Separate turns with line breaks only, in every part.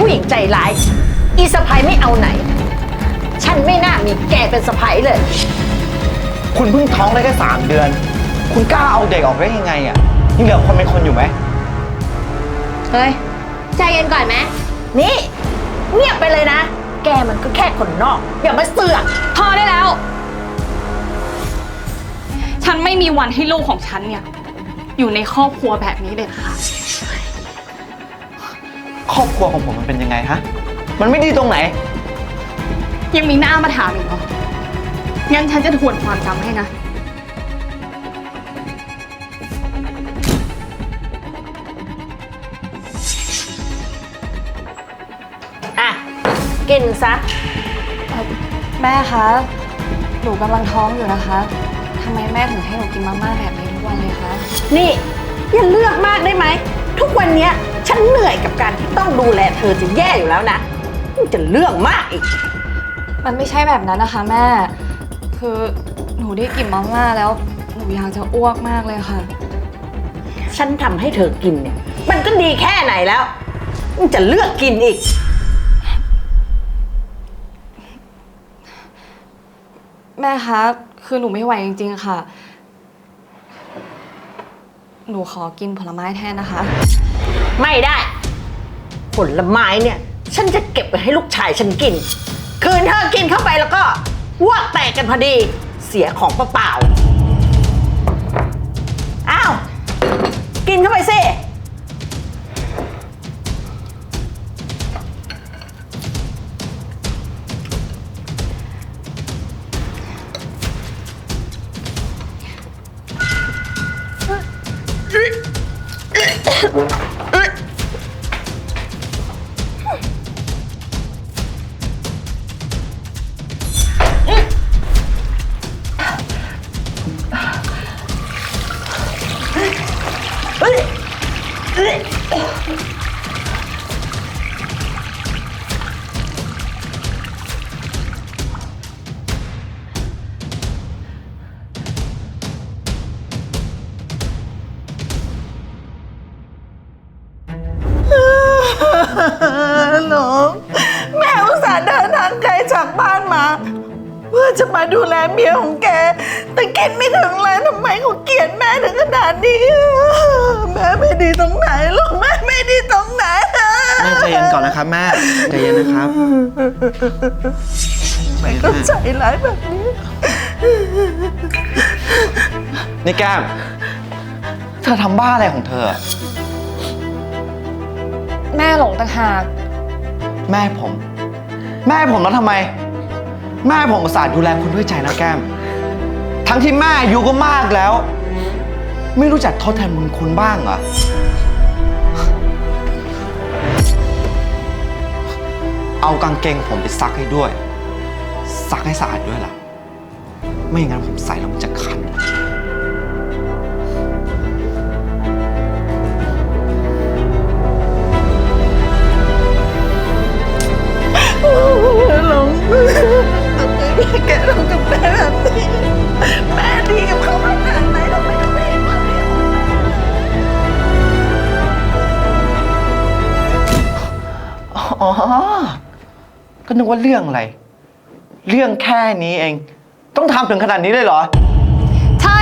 ผู้หญิงใจร้าย อีสะพ้ยไม่เอาไหน ฉันไม่น่ามีแกเป็นสะพ้ยเลย
คุณเพิ่งท้องได้แค่สามเดือน คุณกล้าเอาเด็กออกได้ยังไงอะยังเหลือคนเป็นคนอยู่ไหม
เฮ้ย ใจเย็นก่อนไหม
นี่ เงียบไปเลยนะ แกมันก็แค่คนนอก อย่ามาเสือก
พอได้แล้ว ฉันไม่มีวันให้ลูกของฉันเนี่ย อยู่ในครอบครัวแบบนี้เด็ดค่ะ
ครอบครัวของผมมันเป็นยังไงฮะ มันไม่ดีตรงไหน
ยังมีหน้ามาถามอีกเหรอ งั้นฉันจะทวนความจำให้นะ
อะ กินซะ
แม่คะ หนูกำลังท้องอยู่นะคะทำไมแม่ถึงให้หนูกินมาม่าแบบนี้ทุกวันเลยคะ
นี่ อย่าเลือกมากได้ไหม ทุกวันเนี้ย ฉันเหนื่อยกับการที่ต้องดูแลเธอจะแย่อยู่แล้วนะยังจะเรื่องมากอีก
มันไม่ใช่แบบนั้นนะคะแม่ คือหนูได้กลิ่นมาม่าแล้ว หนูอยากจะอ้วกมากเลยค่ะ
ฉันทำให้เธอกินเนี่ย มันก็ดีแค่ไหนแล้วยังจะเลือกกินอีก
แม่คะคือหนูไม่ไหวจริงๆค่ะ หนูขอกินผลไม้แทนนะคะ
ไม่ได้ ผลไม้เนี่ย ฉันจะเก็บไว้ให้ลูกชายฉันกิน คืนเธอกินเข้าไปแล้วก็อ้วกแตกกันพอดี เสียของเปล่าๆอ้าว กินเข้าไปสิ หนูแม่อุตส่าห์เดินทางไกลจากบ้านมา เพื่อจะมาดูแลเมียของแก แต่กินไม่ถึงเลยทำไมเขาเกลียดแม่ถึงขนาดนี้แม่ไม่ดีตรงไหนลูกแม่ไม่ดีตรงไหน
แม่ใจเย็นก่อนนะครับแม่ใจเย็นนะครับใจเย็น
ก็
แม่
ใจร้ายแบบนี้
นี่แก้มเธอทำบ้าอะไรของเธออะ
แม่หลงต่างหาก
แม่ผม แม่ผมแล้วทำไม แม่ผมอุตส่าห์ดูแลคุณด้วยใจนะแก้ม ทั้งที่แม่อายุก็มากแล้ว ไม่รู้จักทดแทนบุญคุณบ้างเหรอ เอากางเกงผมไปซักให้ด้วย ซักให้สะอาดด้วยล่ะ ไม่อย่างนั้นผมใส่แล้วมันจะคัน
ก็นึกว่า
เรื่องอะไร เรื่องแค่นี้เอง ต้องทำถึงขนาดนี้เลยเหรอ
ใช่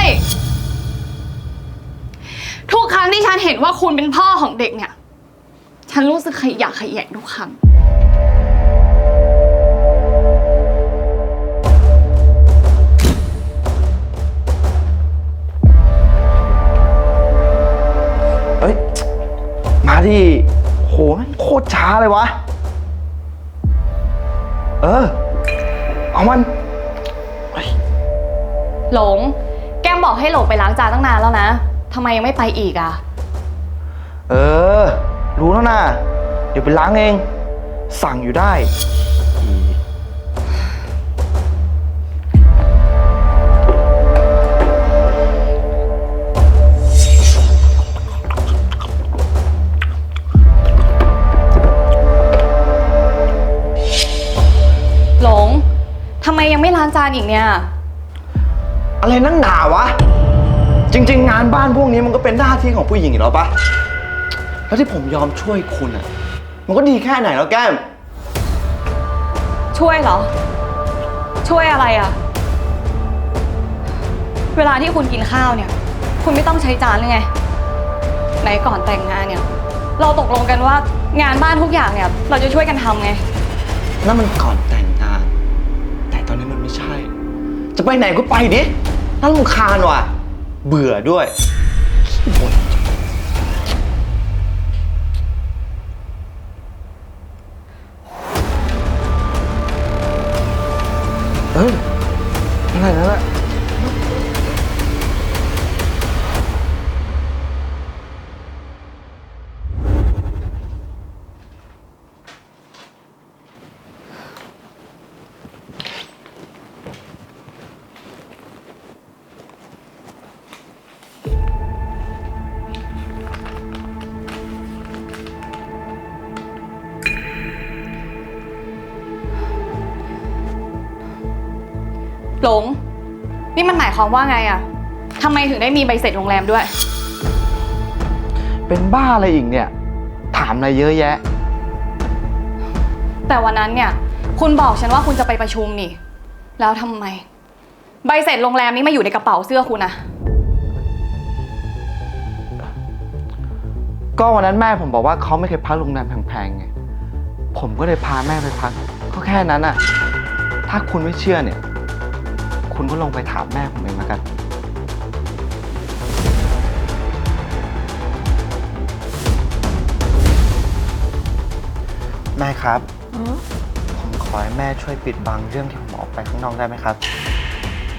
ทุกครั้งที่ฉันเห็นว่าคุณเป็นพ่อของเด็กเนี่ย ฉันรู้สึกขยะแขยงทุกครั้ง
เอ้ย มาดิโหแม่งโคตรช้าเลยวะ เออ เอามันเฮ้ย
หลง แก้มบอกให้หลงไปล้างจานตั้งนานแล้วนะทำไมยังไม่ไปอีกอะ
เออ รู้แล้วนะ เดี๋ยวไปล้างเอง สั่งอยู่ได้
ยังไม่ล้างจานอีกเนี่ย
อะไรนั่งหนาวะ จริง ๆ งานบ้านพวกนี้มันก็เป็นหน้าที่ของผู้หญิงอยู่แล้วปะแล้วที่ผมยอมช่วยคุณอะมันก็ดีแค่ไหนแล้วแก้ม
ช่วยเหรอ ช่วยอะไรอะเวลาที่คุณกินข้าวเนี่ย คุณไม่ต้องใช้จานเลยไงไหนก่อนแต่งงานเนี่ย เราตกลงกันว่างานบ้านทุกอย่างเนี่ย เราจะช่วยกันทำไง
นั่นมันก่อนแต่งงาน จะไปไหนก็ไปดิน่ารำคาญว่ะ เบื่อด้วยขี้บ่นเอออะไรนั่นแหละ
หลง นี่มันหมายความว่าไงอะทำไมถึงได้มีใบเสร็จโรงแรมด้วย
เป็นบ้าอะไรอีกเนี่ย ถามอะไรเยอะแยะ
แต่วันนั้นเนี่ย คุณบอกฉันว่าคุณจะไปประชุมนี่ แล้วทำไม ใบเสร็จโรงแรมนี้มาอยู่ในกระเป๋าเสื้อคุณอะ
ก็วันนั้นแม่ผมบอกว่าเขาไม่เคยพักโรงแรมแพงๆไง ผมก็เลยพาแม่ไปพัก ก็แค่นั้นอะถ้าคุณไม่เชื่อเนี่ย คุณก็ลองไปถามแม่ผมเองแล้วกัน แม่ครับ ผมขอให้แม่ช่วยปิดบังเรื่องที่ผมออกไปข้างนอกได้ไหมครับ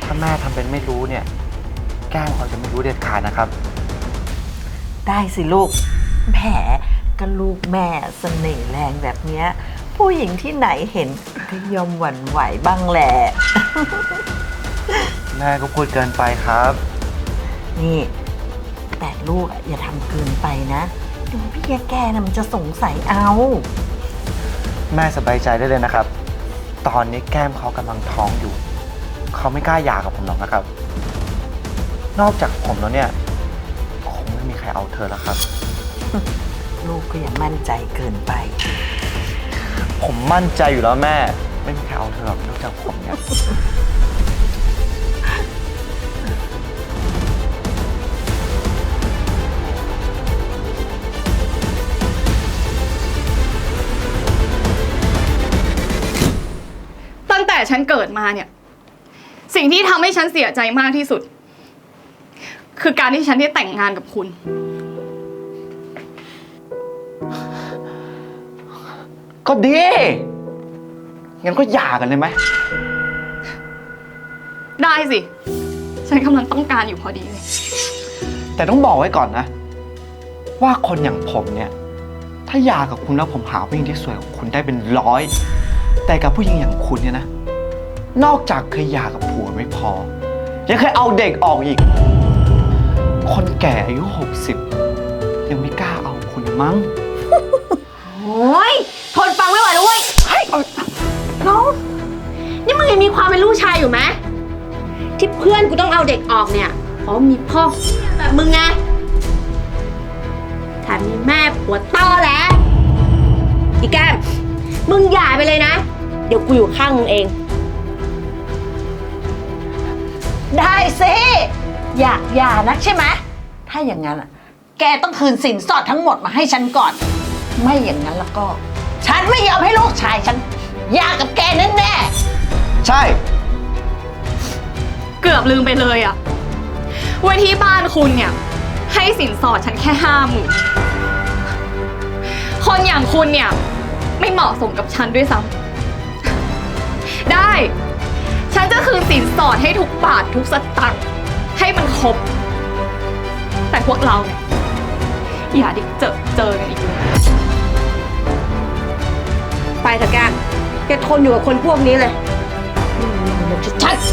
ถ้าแม่ทำเป็นไม่รู้เนี่ย แก้งเขาจะไม่รู้เด็ดขาดนะครับ
ได้สิลูก แหมก็ลูกแม่เสน่ห์แรงแบบเนี้ย ผู้หญิงที่ไหนเห็นก็ยอมหวั่นไหวบ้างแหละ
แม่ก็พูดเกินไปครับ
นี่ แต่ลูกอะอย่าทำเกินไปนะเดี๋ยวพี่แกนะมันจะสงสัยเอา
แม่สบายใจได้เลยนะครับ ตอนนี้แก้มเขากำลังท้องอยู่ เขาไม่กล้าหย่ากับผมหรอกนะครับ นอกจากผมแล้วเนี่ยคงไม่มีใครเอาเธอแล้วครับ
ลูกก็อย่ามั่นใจเกินไป
ผมมั่นใจอยู่แล้วแม่ ไม่มีใครเอาเธอหรอกนอกจากผมเนี่ย
แต่ฉันเกิดมาเนี่ย สิ่งที่ทำให้ฉันเสียใจมากที่สุด คือการที่ฉันได้แต่งงานกับคุณ
ก็ดี งั้นก็หย่ากันเลยไหม
ได้สิ ฉันกำลังต้องการอยู่พอดีเลย
แต่ต้องบอกไว้ก่อนนะ ว่าคนอย่างผมเนี่ย ถ้าหย่ากับคุณแล้วผมหาผู้หญิงที่สวยกว่าคุณได้เป็นร้อย แต่กับผู้หญิงอย่างคุณเนี่ยนะ นอกจากเคยหย่ากับผัวไม่พอ ยังเคยเอาเด็กออกอีก คนแก่อายุ 60 ยังไม่กล้าเอาคุณมั้ง
โอ้ยทนฟังไม่ไหวแล้วเว้ยน้องนี่มึงยังมีความเป็นลูกชายอยู่ไหมที่เพื่อนกูต้องเอาเด็กออกเนี่ยเพราะมีพ่อแบบมึงไงแถมมีแม่ผัวต้อแหล้วอีแก้มมึงอย่าไปเลยนะ เดี๋ยวกูอยู่ข้างมึงเอง
ได้สิอยากหย่านักใช่ไหมถ้าอย่างนั้นอะแกต้องคืนสินสอดทั้งหมดมาให้ฉันก่อน ไม่อย่างนั้นแล้วก็ ฉันไม่ยอมให้ลูกชายฉันหย่ากับแกแน่แน่ๆ
ใช่
เกือบลืมไปเลยอะว่าที่บ้านคุณเนี่ย ให้สินสอดฉันแค่ห้าหมื่นคนอย่างคุณเนี่ย ไม่เหมาะสมกับฉันด้วยซ้ำได้ ฉันจะคืนสินสอดให้ทุกบาททุกสตังค์ให้มันครบ แต่พวกเราเนี่ยอย่าได้เจอเจอกันอีกเลย
ไปเถอะแก้มแกทนอยู่กับคนพวกนี้เลยอืมมันชัดๆ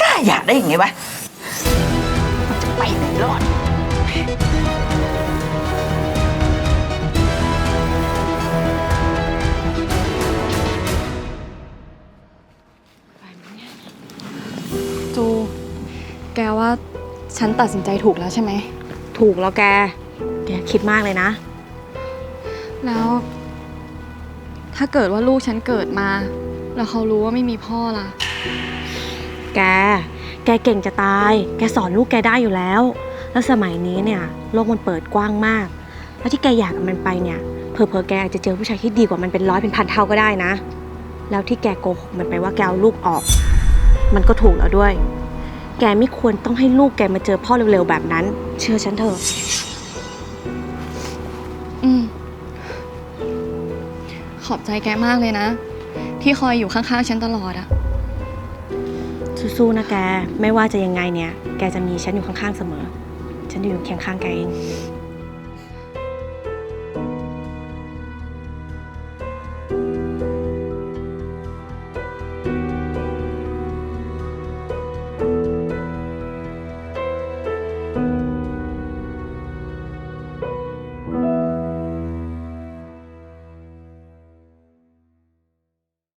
กล้าหย่าได้ยังไงวะมันจะไปไหนรอด
ฉันตัดสินใจถูกแล้วใช่ไหม
ถูกแล้วแก แกคิดมากเลยนะ
แล้ว ถ้าเกิดว่าลูกฉันเกิดมา แล้วเขารู้ว่าไม่มีพ่อล่ะ
แก แกเก่งจะตาย แกสอนลูกแกได้อยู่แล้ว แล้วสมัยนี้เนี่ย โลกมันเปิดกว้างมาก แล้วที่แกอยากกับมันไปเนี่ย เผลอๆแกอาจจะเจอผู้ชายที่ดีกว่ามันเป็นร้อยเป็นพันเท่าก็ได้นะ แล้วที่แกโกหกมันไปว่าแกเอาลูกออก มันก็ถูกแล้วด้วย แกไม่ควรต้องให้ลูกแกมาเจอพ่อเร็วๆแบบนั้น เชื่อฉันเถอะ
อืม ขอบใจแกมากเลยนะ ที่คอยอยู่ข้างๆ ฉันตลอดอะ
สู้ๆนะแก ไม่ว่าจะยังไงเนี่ย แกจะมีฉันอยู่ข้างๆเสมอ ฉันจะอยู่เคียงข้างแกเอง